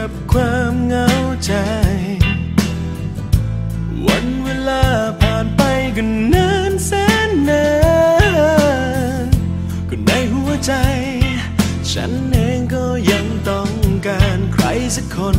กับความเหงาใจ วันเวลาผ่านไปก็นานแสนนานก็ในหัวใจ ฉันเองก็ยังต้องการใครสักคน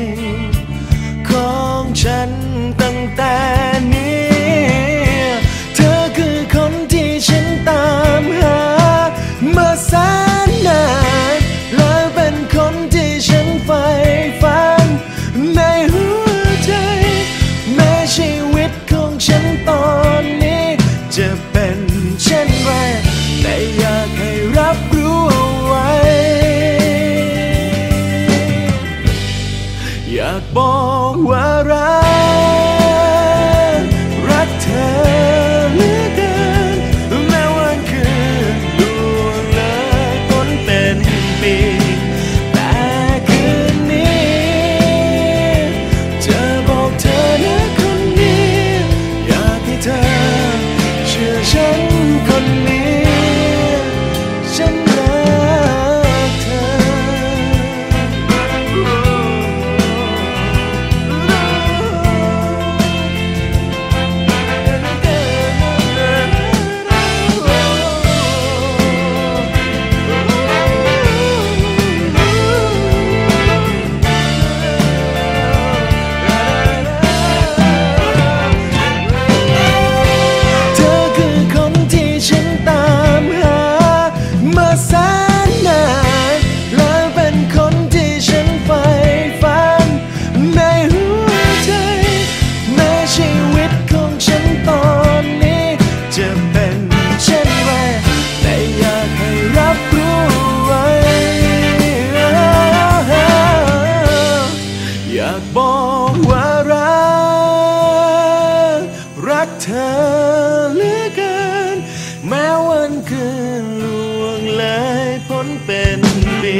เช่นไรแต่อยากให้รับรู้เอาไว้ อยากบอกว่ารัก รักเธอเหลือเกินากบอกว่ารัก รักเธอเหลือเกิน แม้วันคืนล่วงเลยพ้นเป็นปี